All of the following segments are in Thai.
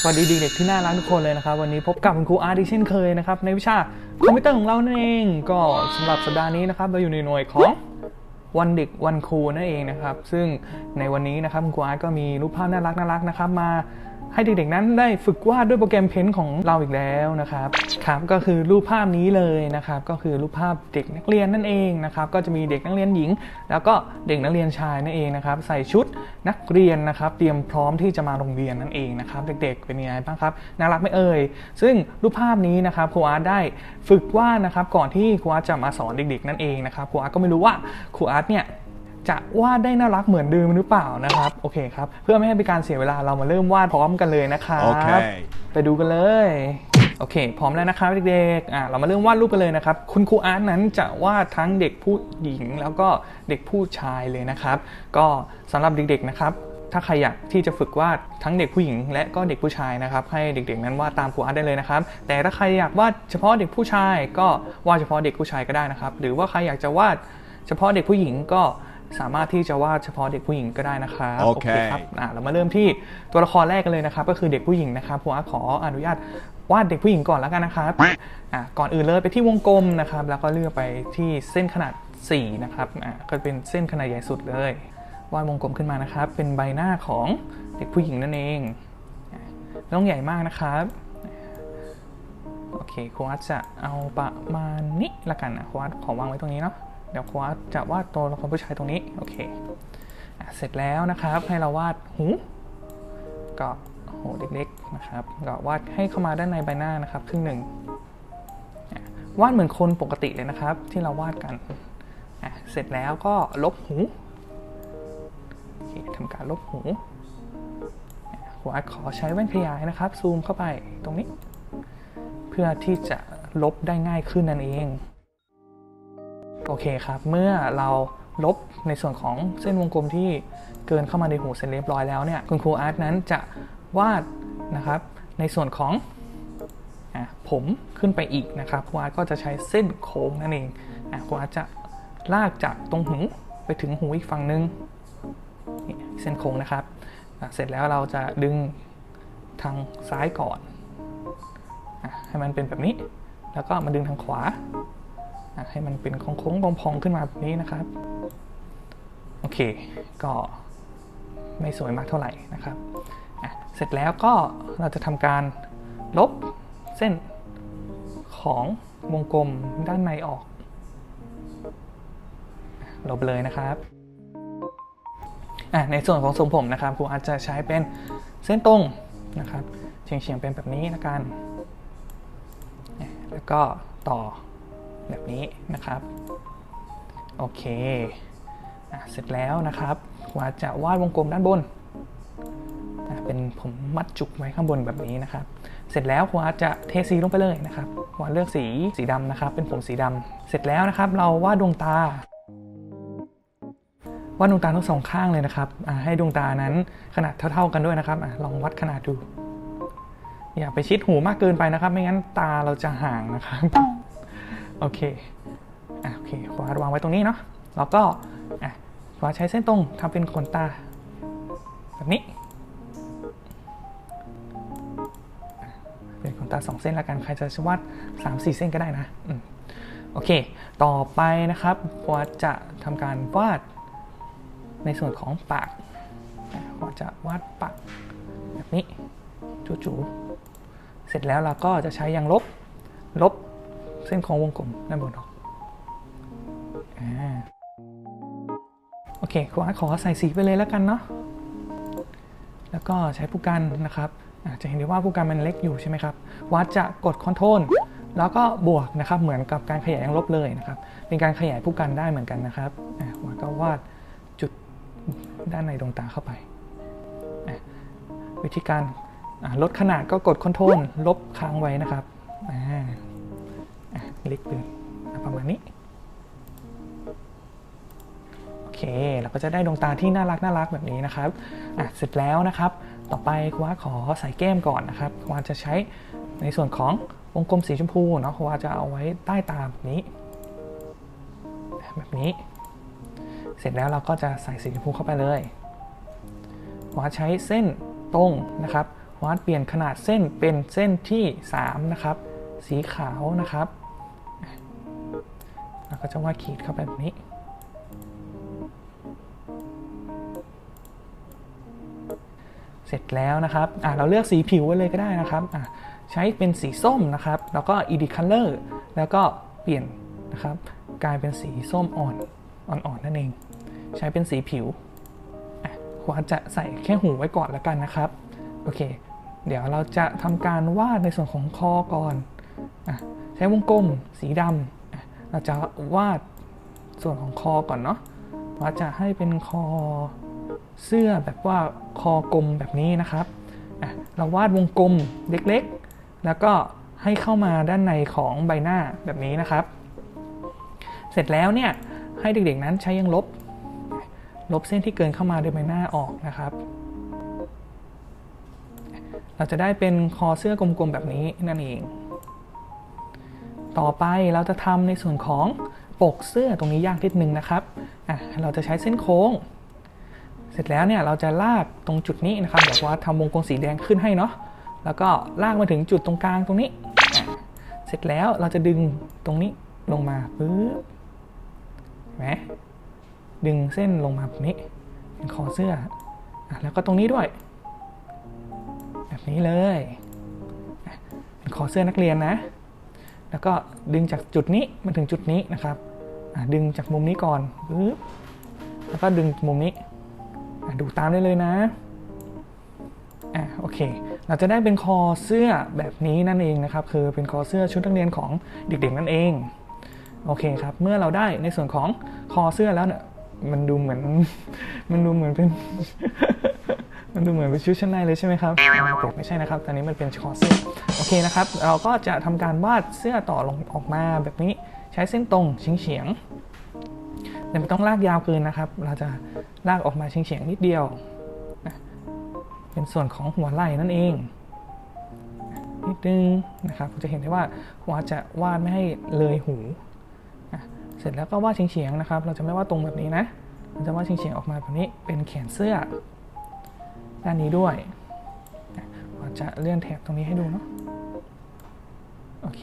สวัสดีเด็กๆที่น่ารักทุกคนเลยนะครับ วันนี้พบกับคุณครูอาร์ตอีเช่นเคยนะครับ ในวิชาคอมพิวเตอร์ของเรานั่นเองก็สำหรับสัปดาห์นี้นะครับเราอยู่ในหน่วยของวันเด็กวันครูนั่นเองนะครับ ซึ่งในวันนี้นะครับคุณครูอาร์ตก็มีรูปภาพน่ารักน่ารักนะครับ มา ให้เด็กๆนั้นได้ฝึกวาดด้วยโปรแกรมเพ้นของเราอีกแล้วนะครับครับก็คือรูปภาพนี้เลยนะครับก็คือรูปภาพเด็กนักเรียนนั่นเองนะครับก็จะมีเด็กนักเรียนหญิง แล้วก็เด็กนักเรียนชายนั่นเองนะครับใส่ชุดนักเรียนนะครับเตรียมพร้อมที่จะมาโรงเรียนนั่นเองนะครับเด็กๆเป็นยังไงบ้างครับน่ารักไม่เอ่ยซึ่งรูปภาพนี้นะครับครูอาร์ตได้ฝึกวาดนะครับก่อนที่ครูอาร์ตจะมาสอนเด็กๆนั่นเองนะครับครูอาร์ตก็ไม่รู้ว่าครูอาร์ตเนี่ย จะวาดได้น่ารักเหมือนเดิมหรือเปล่านะครับโอเคครับ เพื่อไม่ให้เป็นการเสียเวลาเรามาเริ่มวาดพร้อมกันเลยนะครับโอเคไปดูกันเลยโอเค พร้อมแล้วนะครับเด็กๆอะเรามาเริ่มวาดรูปกันเลยนะครับ คุณครูอาร์ตนั้นจะวาดทั้งเด็กผู้หญิงแล้วก็เด็กผู้ชายเลยนะครับ ก็สำหรับเด็กๆนะครับ ถ้าใครอยากที่จะฝึกวาดทั้งเด็กผู้หญิง และก็เด็กผู้ชายนะครับ ให้เด็กๆ นั้นวาดตามครูอาร์ตได้เลยนะครับ แต่ถ้าใครอยากวาดเฉพาะเด็กผู้ชาย ก็วาดเฉพาะเด็กผู้ชายก็ได้นะครับ หรือว่าใครอยากจะวาดเฉพาะเด็กผู้หญิงก็ สามารถที่จะวาดเฉพาะเด็กผู้หญิงก็ได้นะครับโอเคครับอะเรามาเริ่มที่ตัวละครแรกกันเลยนะครับ ก็คือเด็กผู้หญิงนะครับครูอาร์ตขออนุญาตวาดเด็กผู้หญิงก่อนแล้วกันนะครับอะก่อนอื่นเลยไปที่วงกลมนะครับ แล้วก็เลือกไปที่เส้นขนาด 4 นะครับอะก็เป็นเส้นขนาดใหญ่สุดเลยวาดวงกลมขึ้นมานะครับ เป็นใบหน้าของเด็กผู้หญิงนั่นเองอะไม่ต้องใหญ่มากนะครับโอเคครูอาร์ตจะเอาประมาณนี้ละกันนะครูอาร์ตขอวางไว้ตรงนี้เนาะ เดี๋ยวครูอาร์ตจะวาดตัวละครผู้ชายตรงนี้ โอเคอเสร็จแล้วนะครับให้เราวาดหูก็หูเล็กๆนะครับก็วาดให้เข้ามาด้านในใบหน้านะครับครึ่งหนึ่งวาดเหมือนคนปกติเลยนะครับ ที่เราวาดกันเสร็จแล้วก็ลบหูทำการลบหูอะครูอาร์ตขอใช้แว่นขยายนะครับ ซูมเข้าไปตรงนี้ เพื่อที่จะลบได้ง่ายขึ้นนั่นเอง โอเคครับ เมื่อเราลบในส่วนของเส้นวงกลมที่เกินเข้ามาในหูเสร็จเรียบร้อยแล้วเนี่ยคุณครูอาร์ตนั้นจะวาดนะครับในส่วนของอผมขึ้นไปอีกนะครับครูอาร์ตก็จะใช้เส้นโค้งนั่นเองอครูอาร์ตจะลากจากตรงหูไปถึงหูอีกฝั่งนึงเส้นโค้งนะครับ เสร็จแล้วเราจะดึงทางซ้ายก่อนอให้มันเป็นแบบนี้ แล้วก็มาดึงทางขวา ให้มันเป็นโค้งๆพองๆขึ้นมาแบบนี้นะครับ โอเค ก็ไม่สวยมากเท่าไหร่นะครับ เสร็จแล้วก็เราจะทำการลบเส้นของวงกลมด้านในออก ลบเลยนะครับ ในส่วนของทรงผมนะครับครูอาจจะใช้เป็นเส้นตรงนะครับเฉียงๆเป็นแบบนี้นะกัน แล้วก็ต่อ แบบนี้นะครับโอเคอเสร็จแล้วนะครับวาจะวาดวงกลมด้านบนเป็นผมมัดจุกไว้ข้างบนแบบนี้นะครับ เสร็จแล้วควาจะเทสีลงไปเลยนะครับควาเลือกสีสีดำนะครับ เป็นผมสีดำเสร็จแล้วนะครับ เราวาดดวงตาวาดดวงตาทั้งสองข้างเลยนะครับให้ดวงตานั้นขนาดเท่า ๆกันด้วยนะครับอลองวัดขนาดดู อย่าไปชิดหูมากเกินไปนะครับ ไม่งั้นตาเราจะห่างนะครับ โอเคอะโอเคขวาดวางไว้ตรงนี้เนาะแล้วก็อะขวาใช้เส้นตรงทำเป็นขนตา แบบนี้ เป็นขนตาสองเส้นล้วกัน ใครจะวาดสามสี่เส้นก็ได้นะอืมโอเค ต่อไปนะครับขวาจะทำการวาดในส่วนของปากขวาจะวาดปากแบบนี้จู่ๆเสร็จแล้วเราก็จะใช้ยางลบลบ ส้นของวงกลมด้านบนออกอโอเคครูอาร์ตขอใส่สีไปเลยแล้วกันเนาะแล้วก็ใช้ผู้กันนะครับจะเห็นได้ว่าผู้กันมันเล็กอยู่ใช่ไหมครับวัดจะกดคอนโทรลแล้วก็บวกนะครับเหมือนกับการขยายยังลบเลยนะครับ เป็นการขยายผู้กันได้เหมือนกันนะครับอ่าวัดก็วาดจุดด้านในดวงตาเข้าไป วิธีการลดขนาดก็กดคอนโทรลลบค้างไว้นะครับ ล็กเลยอะประมาณนี้ โอเค เราก็จะได้ดวงตาที่น่ารักน่ารักแบบนี้นะครับอะเสร็จแล้วนะครับ ต่อไปคว่าขอใส่แก้มก่อนนะครับคว่าจะใช้ในส่วนของวงกลมสีชมพูเนาะคว่าจะเอาไว้ใต้ตาแบบนี้ แบบนี้ เสร็จแล้วเราก็จะใส่สีชมพูเข้าไปเลยวาใช้เส้นตรงนะครับวาดเปลี่ยนขนาดเส้นเป็นเส้นที่ 3 นะครับ สีขาวนะครับ ก็จะวาดขีดเข้าไปแบบนี้ เสร็จแล้วนะครับอะเราเลือกสีผิวไว้เลยก็ได้นะครับอะใช้เป็นสีส้มนะครับ แล้วก็ edit color แล้วก็เปลี่ยนนะครับ กลายเป็นสีส้มอ่อนอ่อนๆนั่นเอง ใช้เป็นสีผิวควรจะใส่แค่หูไว้ก่อนแล้วกันนะครับ โอเค เดี๋ยวเราจะทำการวาดในส่วนของคอก่อนอใช้วงกลมสีดำ เราจะวาดส่วนของคอก่อนเนาะว่าจะให้เป็นคอเสื้อแบบว่าคอกลมแบบนี้นะครับ เราวาดวงกลมเล็กๆ แล้วก็ให้เข้ามาด้านในของใบหน้าแบบนี้นะครับ เสร็จแล้วเนี่ยให้เด็กๆนั้นใช้ยังลบ ลบเส้นที่เกินเข้ามาโดยใบหน้าออกนะครับ เราจะได้เป็นคอเสื้อกลมๆแบบนี้นั่นเอง ต่อไปเราจะทำในส่วนของปกเสื้อตรงนี้ยากนิดนึงนะครับอะเราจะใช้เส้นโค้ง เสร็จแล้วเนี่ยเราจะลากตรงจุดนี้นะครับแบบว่าทำวงกลมสีแดงขึ้นให้เนาะแล้วก็ลากมาถึงจุดตรงกลางตรงนี้ เสร็จแล้วเราจะดึงตรงนี้ลงมาปึ๊บเห็นไหมดึงเส้นลงมาแบบนี้เป็นคอเสื้ออแล้วก็ตรงนี้ด้วย แบบนี้เลยเป็นคอเสื้อนักเรียนนะ แล้วก็ดึงจากจุดนี้มาถึงจุดนี้นะครับดึงจากมุมนี้ก่อนปึ๊บแล้วก็ดึงมุมนี้ดูตามได้เลยนะอะโอเค เราจะได้เป็นคอเสื้อแบบนี้นั่นเองนะครับ คือเป็นคอเสื้อชุดนักเรียนของเด็กๆนั่นเอง โอเคครับ เมื่อเราได้ในส่วนของคอเสื้อแล้วเนี่ย มันดูเหมือน มันดูเหมือนเป็น มันดูเหมือนเป็นชุดชั้นในเลยใช่ไหมครับแต่ไม่ใช่นะครับตอนนี้มันเป็นคอเสื้อโอเคนะครับ เราก็จะทำการวาดเสื้อต่อลงออกมาแบบนี้ใช้เส้นตรงเฉียงๆแต่ไม่ต้องลากยาวเกินนะครับ เราจะลากออกมาเฉียงๆนิดเดียว เป็นส่วนของหัวไหล่นั่นเองนิดนึงนะครับจะเห็นได้ว่าหัวจะวาดไม่ให้เลยหู เสร็จแล้วก็วาดเฉียงๆนะครับ เราจะไม่วาดตรงแบบนี้นะ เราจะวาดเฉียงๆออกมาแบบนี้เป็นแขนเสื้อ ด้านนี้ด้วยนะเราจะเลื่อนแถบตรงนี้ให้ดูเนาะโอเค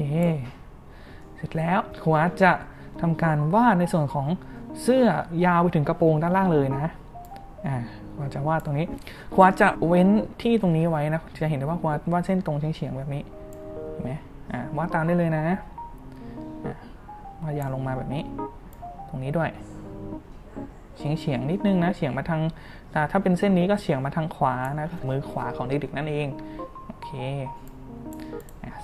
เสร็จแล้วครูอาจะทำการวาดในส่วนของเสื้อยาวไปถึงกระโปรงด้านล่างเลยนะอ่าเราจะวาดตรงนี้ครูอาจะเว้นที่ตรงนี้ไว้นะจะเห็นได้ว่าครูอาวาดเส้นตรงเฉียงแบบนี้เห็นไหมอ่าวาดตามได้เลยนะอ่าวาดยาวลงมาแบบนี้ ตรงนี้ด้วย เฉียงเฉียงๆนิดนึงนะเฉียงมาทางต่ถ้าเป็นเส้นนี้ก็เฉียงมาทางขวานะมือขวาของเด็กๆนั่นเองโอเค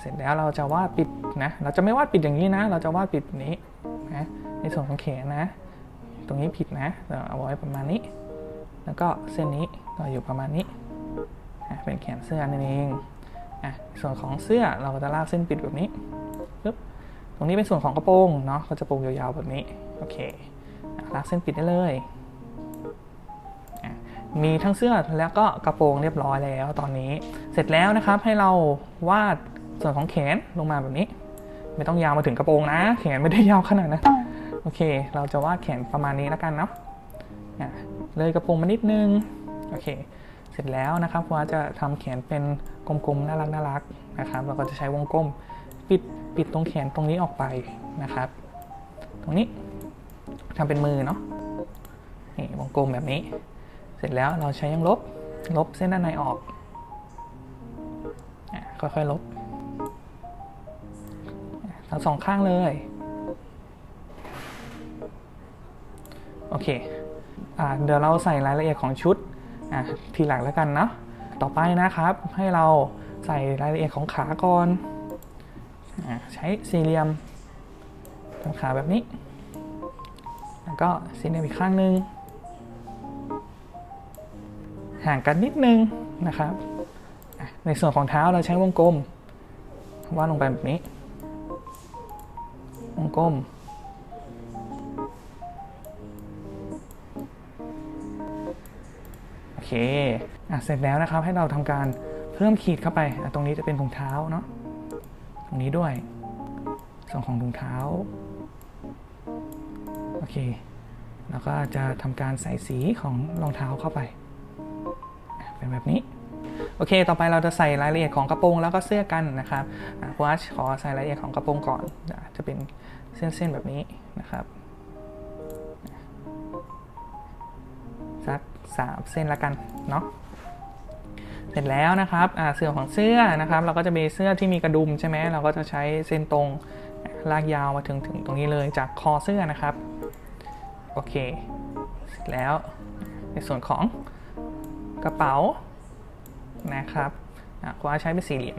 เสร็จแล้วเราจะวาดปิดนะเราจะไม่วาดปิดอย่างนี้นะ เราจะวาดปิดนี้นะในส่วนของแขนนะ ตรงนี้ผิดนะเราเอาไว้ประมาณนี้ แล้วก็เส้นนี้ก็อยู่ประมาณนี้อะเป็นแขนเสื้อนั่นเองอะส่วนของเสื้อเราก็จะลากเส้นปิดแบบนี้ปึ๊บตรงนี้เป็นส่วนของกระโปรงเนาะก็จะโปรงยาวๆแบบนี้โอเค ลากเส้นปิดได้เลย มีทั้งเสื้อแล้วก็กระโปรงเรียบร้อยแล้วตอนนี้ เสร็จแล้วนะครับให้เราวาดส่วนของแขนลงมาแบบนี้ ไม่ต้องยาวมาถึงกระโปรงนะ แขนไม่ได้ยาวขนาดนั้นโอเค เราจะวาดแขนประมาณนี้แล้วกันเนาะเลยกระโปรงมานิดนึง โอเค เสร็จแล้วนะครับว่าจะทำแขนเป็นกลมๆ น่ารักน่ารักนะครับ เราก็จะใช้วงกลมปิดปิดตรงแขนตรงนี้ออกไปนะครับ ตรงนี้ ทำเป็นมือเนาะนี่วงกลมแบบนี้ เสร็จแล้วเราใช้ยังลบ ลบเส้นด้านในออกค่อยๆลบทั้งสองข้างเลย โอเคอเดี๋ยวเราใส่รายละเอียดของชุดทีหลังแล้วกันเนาะต่อไปนะครับ ให้เราใส่รายละเอียดของขาก่อนอใช้สี่เหลี่ยมทำขาแบบนี้ ก็สีเหลี่ยมอีกข้างหนึ่งห่างกันนิดนึงนะครับ ในส่วนของเท้าเราใช้วงกลมวาดลงไปแบบนี้ วงกลมโอเคอะเสร็จแล้วนะครับให้เราทำการเพิ่มขีดเข้าไป ตรงนี้จะเป็นถุงเท้าเนาะ ตรงนี้ด้วย ส่วนของถุงเท้า โอเคแล้วก็จะทำการใส่สีของรองเท้าเข้าไป เป็นแบบนี้ โอเค ต่อไปเราจะใส่รายละเอียดของกระโปรงแล้วก็เสื้อกันนะครับครูอาร์ตขอใส่รายละเอียดของกระโปรงก่อน จะเป็นเส้นๆแบบนี้นะครับสักสามเส้นละกันเนาะเสร็จแล้วนะครับเสื้อของเสื้อนะครับ เราก็จะมีเสื้อที่มีกระดุมใช่ไหมเราก็จะใช้เส้นตรง ลากยาวมาถึงถึงตรงนี้เลยจากคอเสื้อนะครับ โอเคเสร็จแล้วในส่วนของกระเป๋านะครับอะคว้าใช้เป็นสี่เหลี่ยม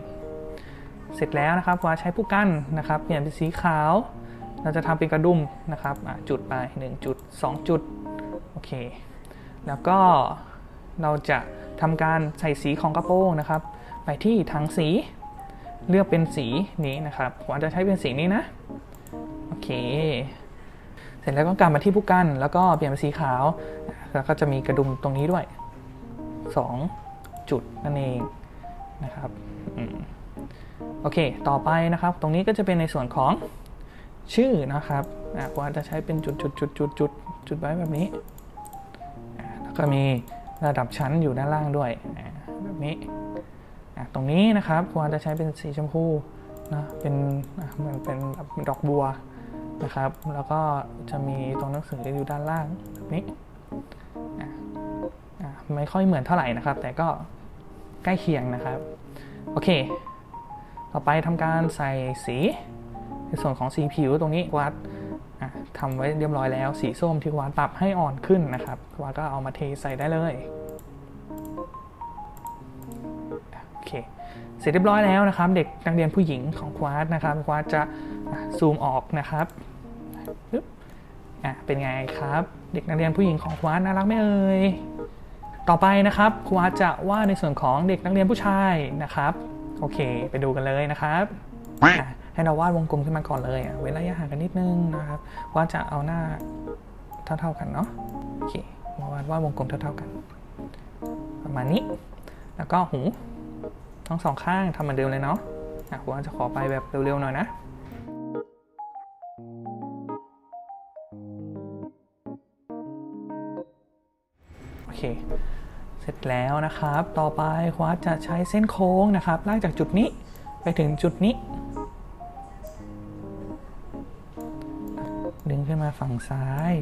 เสร็จแล้วนะครับคว้าใช้ผู้กั้นนะครับ เปลี่ยนเป็นสีขาว เราจะทำเป็นกระดุมนะครับจุดไป1จุด2จุดโอเค แล้วก็เราจะทำการใส่สีของกระโปรงนะครับ ไปที่ถังสี เลือกเป็นสีนี้นะครับผมอาจจะใช้เป็นสีนี้นะ โอเค เสร็จแล้วก็กลับมาที่ผู้กันแล้วก็เปลี่ยนเป็นสีขาว แล้วก็จะมีกระดุมตรงนี้ด้วย 2 จุดนั่นเองนะครับอโอเค ต่อไปนะครับ ตรงนี้ก็จะเป็นในส่วนของชื่อนะครับผมอาจจะใช้เป็นจุดจุดจุดจุดจุดจุดไว้แบบนี้ แล้วก็มีระดับชั้นอยู่ด้านล่างด้วยแบบนี้ ตรงนี้นะครับควรจะใช้เป็นสีชมพูนะเป็นเหมือนเป็นดอกบัวนะครับ แล้วก็จะมีตรงหนังสืออยู่ด้านล่างแบบนี้ไม่ค่อยเหมือนเท่าไหร่นะครับ แต่ก็ใกล้เคียงนะครับ โอเค ต่อไปทำการใส่สีในส่วนของสีผิวตรงนี้วัดทำไว้เรียบร้อยแล้ว สีส้มที่วาดปรับให้อ่อนขึ้นนะครับวาดก็เอามาเทใส่ได้เลย เค เสร็จเรียบร้อยแล้วนะครับ เด็กนักเรียนผู้หญิงของควาดนะครับควาดจะอะซูมออกนะครับปึ๊บอะเป็นไงครับ เด็กนักเรียนผู้หญิงของควาดน่ารักไหมเอ่ยต่อไปนะครับควาดจะวาดในส่วนของเด็กนักเรียนผู้ชายนะครับโอเค ไปดูกันเลยนะครับอะให้เราวาดวงกลมขึ้นมาก่อนเลยอะเว้นระยะห่างกันนิดนึงนะครับวาดจะเอาหน้าเท่าๆกันเนาะโอเคมาวาดวาดวงกลมเท่าๆกัน ประมาณนี้ แล้วก็หู ทั้งสองข้างทำเหมือนเดิมเลยเนาะอะวาดจะขอไปแบบเร็วๆหน่อยนะโอเค เสร็จแล้วนะครับ ต่อไปควาจะใช้เส้นโค้งนะครับลากจากจุดนี้ไปถึงจุดนี้ ดึงขึ้นมาฝั่งซ้าย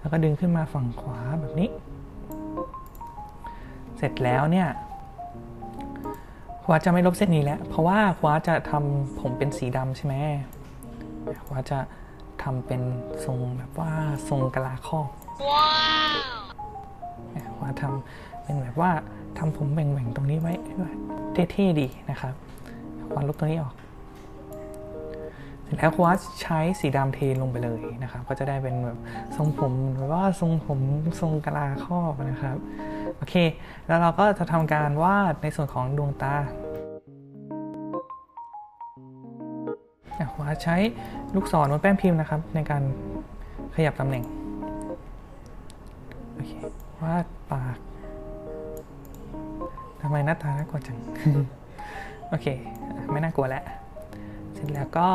แล้วก็ดึงขึ้นมาฝั่งขวาแบบนี้ เสร็จแล้วเนี่ย ควาจะไม่ลบเส้นนี้แล้ว เพราะว่าควาจะทำผมเป็นสีดำใช่ไหมควาจะทำเป็นทรงแบบว่าทรงกะลาครอบเนี่ยว่าทำเป็นแบบว่าทำผมแหว่งๆตรงนี้ไว้เท่ๆดีนะครับวาดลบตรงนี้ออกเสร็จแล้วควาดใช้สีดำเทลงไปเลยนะครับ ก็จะได้เป็นแบบทรงผมแบบว่าทรงผมทรงกะลาครอบนะครับ โอเค แล้วเราก็จะทำการวาดในส่วนของดวงตาอะควาดใช้ลูกศรบนแป้นพิมพ์นะครับ ในการขยับตำแหน่ง โอเควาดปากทำไมหน้าตาน่ากลัวจัง โอเค ไม่น่ากลัวแล้ว เสร็จแล้วก็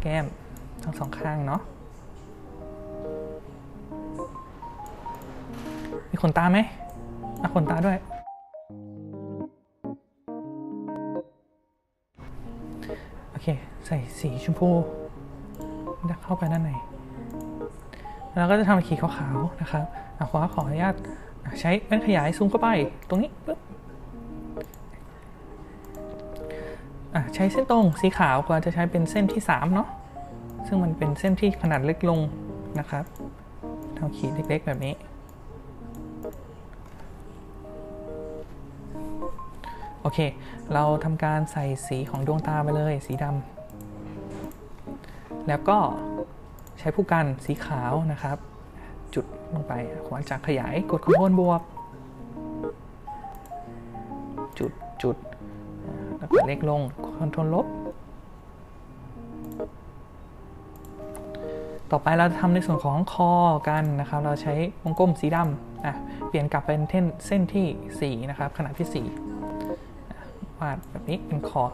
แก้มทั้งสองข้างเนาะ มีขนตาไหมอะขนตาด้วย โอเค ใส่สีชมพูเข้าไปด้านในเราก็จะทำขีดขาวๆนะครับอะขอขออนุญาตใช้แว่นขยายซูมเข้าไป ตรงนี้ปึ๊บใช้เส้นตรงสีขาวก็จะใช้เป็นเส้นที่ 3 เนาะซึ่งมันเป็นเส้นที่ขนาดเล็กลงนะครับทำขีดเล็กๆแบบนี้ โอเค เราทำการใส่สีของดวงตาไปเลย สีดำแล้วก็ใช้ผู้กันสีขาวนะครับ จุดลงไปขวานจากขยายกดคอนโทรลบวก จุดจุดแล้วก็เล็กลงคอนโทรลลบ ต่อไปเราทำในส่วนของคอกันนะครับ เราใช้วงกลมสีดำอะเปลี่ยนกลับเป็นเส้นเส้นที่ 4 นะครับ ขนาดที่ 4 วาดแบบนี้เป็นคอ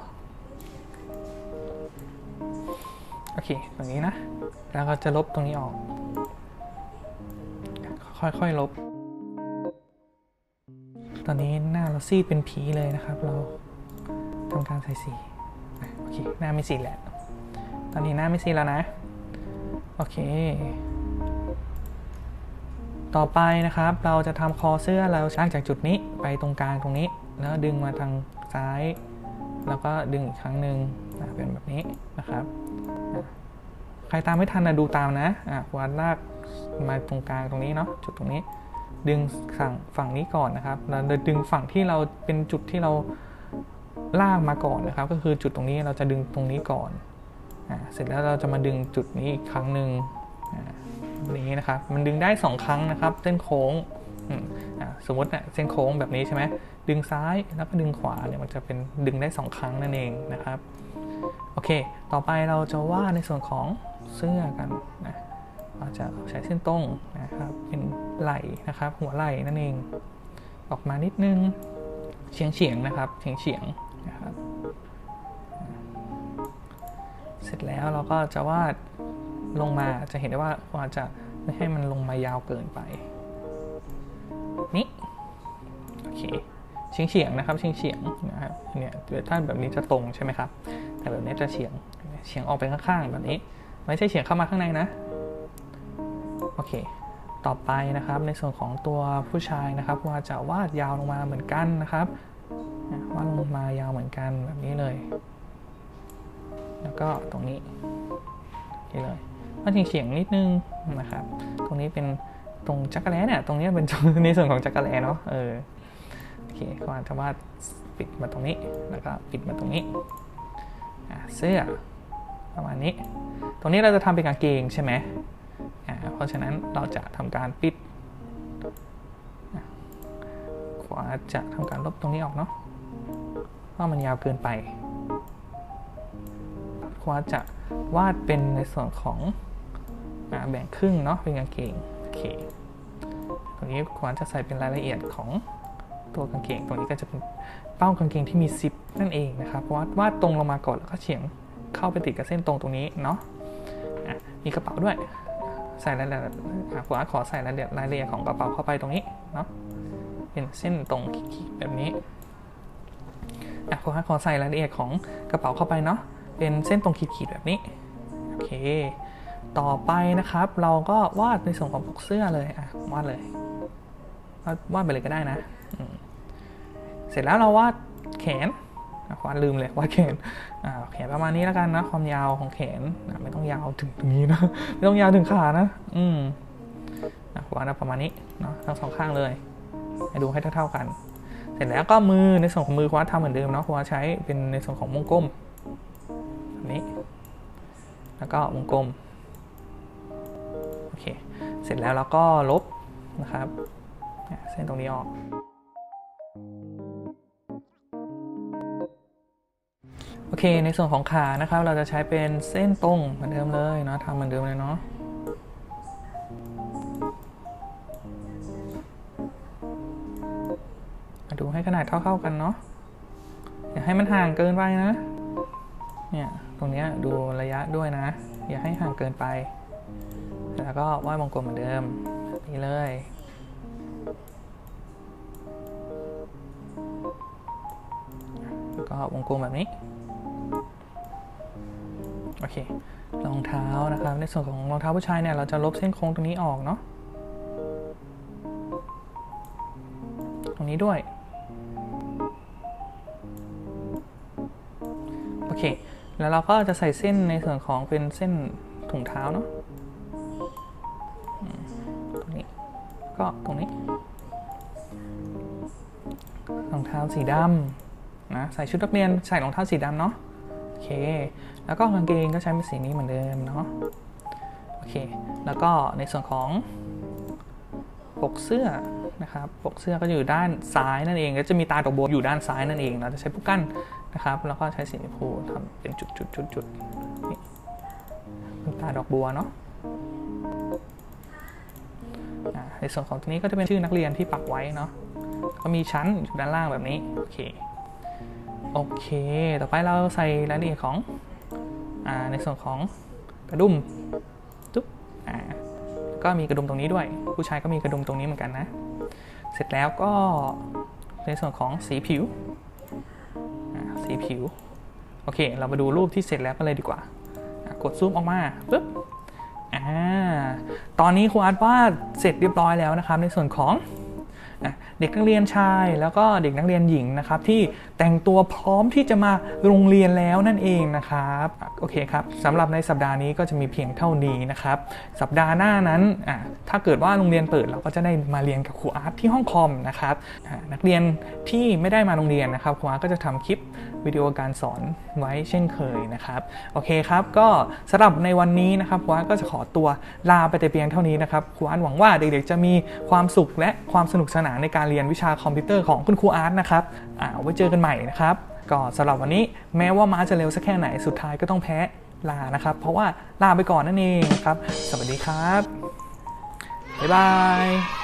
โอเค ตรงนี้นะ แล้วก็จะลบตรงนี้ออก ค่อยๆลบ ตอนนี้หน้าเราซีดเป็นผีเลยนะครับ เราทำการใส่สี โอเค หน้าไม่ซีดแล้ว ตอนนี้หน้าไม่ซีดแล้วนะ โอเค ต่อไปนะครับ เราจะทำคอเสื้อเราช่างจากจุดนี้ไปตรงกลางตรงนี้แล้วดึงมาทาง ซ้าย แล้วก็ดึงอีกครั้งหนึ่งเป็นแบบนี้นะครับใครตามไม่ทันนะดูตามนะะวาดลากมาตรงกลางตรงนี้เนาะจุดตรงนี้ ดึงฝั่งฝั่งนี้ก่อนนะครับเราจะดึงฝั่งที่เราเป็นจุดที่เราลากมาก่อนนะครับ ก็คือจุดตรงนี้เราจะดึงตรงนี้ก่อนอเสร็จแล้วเราจะมาดึงจุดนี้อีกครั้งหนึ่งนี้นะครับ มันดึงได้สองครั้งนะครับเส้นโค้ง สมมติเนี่ยเส้นโค้งแบบนี้ใช่ไหมดึงซ้ายแล้วก็ดึงขวาเนี่ยมันจะเป็นดึงได้สองครั้งนั่นเองนะครับโอเค ต่อไปเราจะวาดในส่วนของเสื้อกันนะเราจะใช้เส้นตรงนะครับเป็นไหล่นะครับ หัวไหล่นั่นเอง ออกมานิดนึงเฉียงเฉียงนะครับเฉียงเฉียงนะครับเสร็จแล้วเราก็จะวาดลงมาจะเห็นได้ว่าเราจะไม่ให้มันลงมายาวเกินไป เคเฉียงเฉียงนะครับเฉียงเฉียงนะครับเนี่ยถ้าแบบนี้จะตรงใช่ไหมครับ แต่แบบนี้จะเฉียงเฉียงออกไปข้างๆแบบนี้ ไม่ใช่เฉียงเข้ามาข้างในนะ โอเค ต่อไปนะครับในส่วนของตัวผู้ชายนะครับว่าจะวาดยาวลงมาเหมือนกันนะครับวาดลงมายาวเหมือนกันแบบนี้เลย แล้วก็ตรงนี้นี่เลยวาดเฉียงนิดนึงนะครับ ตรงนี้เป็นตรงจักรแล้เนี่ย ตรงนี้เป็นในส่วนของจักรแล้เนาะเออ เคก็อาจจะวาดปิดมาตรงนี้แล้วก็ปิดมาตรงนี้เสื้อประมาณนี้ ตรงนี้เราจะทำเป็นกางเกงใช่ไหมเพราะฉะนั้นเราจะทำการปิดขวาจะทำการลบตรงนี้ออกเนาะเพราะมันยาวเกินไปขวาจะวาดเป็นในส่วนของอแบ่งครึ่งเนาะเป็นกางเกงโอเคตรงนี้ขวาจะใส่เป็นรายละเอียดของ ตัวกางเกงตรงนี้ก็จะเป็นเป้ากางเกงที่มีซิปนั่นเองนะครับวาดวาดตรงลงมาก่อนแล้วก็เฉียงเข้าไปติดกับเส้นตรงตรงนี้เนาะอะมีกระเป๋าด้วย ใส่รายละเอียดอะผมขอใส่รายละเอียดรายละเอียดของกระเป๋าเข้าไปตรงนี้เนาะเป็นเส้นตรงขีดแบบนี้อะผมขอใส่รายละเอียดของกระเป๋าเข้าไปเนาะเป็นเส้นตรงขีดๆแบบนี้โอเค ต่อไปนะครับ เราก็วาดในส่วนของปกเสื้อเลยอะวาดเลยวาดวาดไปเลยก็ได้นะอื เสร็จแล้วเราวาดแขนอะวาดลืมเลยวาดแขนแขนประมาณนี้แล้วกันนะความยาวของแขนไม่ต้องยาวถึงตรงนี้นะไม่ต้องยาวถึงขานะ อืมวาดประมาณนี้เนาะทั้งสองข้างเลย ให้ดูให้เท่าๆกัน เสร็จแล้วก็มือในส่วนของมือควาดทำเหมือนเดิมเนาะควาใช้เป็นในส่วนของวงกลมนี้ แล้วก็วงกลมโอเคเสร็จแล้วเราก็ลบนะครับเส้นตรงนี้ออก โอเค ในส่วนของขานะครับ เราจะใช้เป็นเส้นตรงเหมือนเดิมเลยเนาะทำเหมือนเดิมเลยเนาะดูให้ขนาดเท่าๆกันเนาะ อย่าให้มันห่างเกินไปนะ เนี่ย ตรงเนี้ยดูระยะด้วยนะ อย่าให้ห่างเกินไป แล้วก็วาดวงกลมเหมือนเดิมนี่เลยแล้วก็วงกลมแบบนี้ โอเครองเท้านะครับ ในส่วนของรองเท้าผู้ชายเนี่ยเราจะลบเส้นโค้งตรงนี้ออกเนาะตรงนี้ด้วยโอเค แล้วเราก็จะใส่เส้นในส่วนของเป็นเส้นถุงเท้าเนาะตรงนี้ก็ตรงนี้รองเท้าสีดำนะใส่ชุดนักเรียนใส่รองเท้าสีดำเนาะ แล้วก็กางเกงก็ใช้เป็นสีนี้เหมือนเดิมเนาะโอเค แล้วก็ในส่วนของปกเสื้อนะครับปกเสื้อก็อยู่ด้านซ้ายนั่นเอง ก็จะมีตาดอกบัวอยู่ด้านซ้ายนั่นเองเราจะใช้ผู้กั้นนะครับ แล้วก็ใช้สีชมพูทำเป็นจุดจุดจุดจุดนี่เป็นตาดอกบัวเนาะในส่วนของตรงนี้ก็จะเป็นชื่อนักเรียนที่ปักไว้เนาะก็มีชั้นอยู่ด้านล่างแบบนี้ โอเค โอเค ต่อไปเราใส่รายละเอียดของอในส่วนของกระดุมจุ๊บอ่าก็มีกระดุมตรงนี้ด้วย ผู้ชายก็มีกระดุมตรงนี้เหมือนกันนะ เสร็จแล้วก็ในส่วนของสีผิวสีผิว โอเค เรามาดูรูปที่เสร็จแล้วกันเลยดีกว่า กดซูมออกมาปุ๊บอ่าตอนนี้ครูอาร์ตวาดเสร็จเรียบร้อยแล้วนะครับ ในส่วนของอเด็กนักเรียนชายแล้วก็เด็กนักเรียนหญิงนะครับที่แต่งตัวพร้อมที่จะมาโรงเรียนแล้วนั่นเองนะครับโอเคครับสำหรับในสัปดาห์นี้ก็จะมีเพียงเท่านี้นะครับสัปดาห์หน้านั้นถ้าเกิดว่าโรงเรียนเปิดเราก็จะได้มาเรียนกับครูอาร์ตที่ห้องคอมนะครับนักเรียนที่ไม่ได้มาโรงเรียนนะครับครูอาร์ตก็จะทำคลิปวิดีโอการสอนไว้เช่นเคยนะครับโอเคครับก็สำหรับในวันนี้นะครับครูอาร์ตก็จะขอตัวลาไปแต่เพียงเท่านี้นะครับครูอาร์ตหวังว่าเด็กๆจะมีความสุขและความสนุกสนานในการเรียนวิชาคอมพิวเตอร์ของคุณครูอาร์ตนะครับอ่าไว้เจอกันใหม่นะครับ ก็สำหรับวันนี้แม้ว่าม้าจะเร็วสักแค่ไหนสุดท้ายก็ต้องแพ้ลานะครับ เพราะว่าลาไปก่อนนั่นเองครับ สวัสดีครับ บ๊ายบาย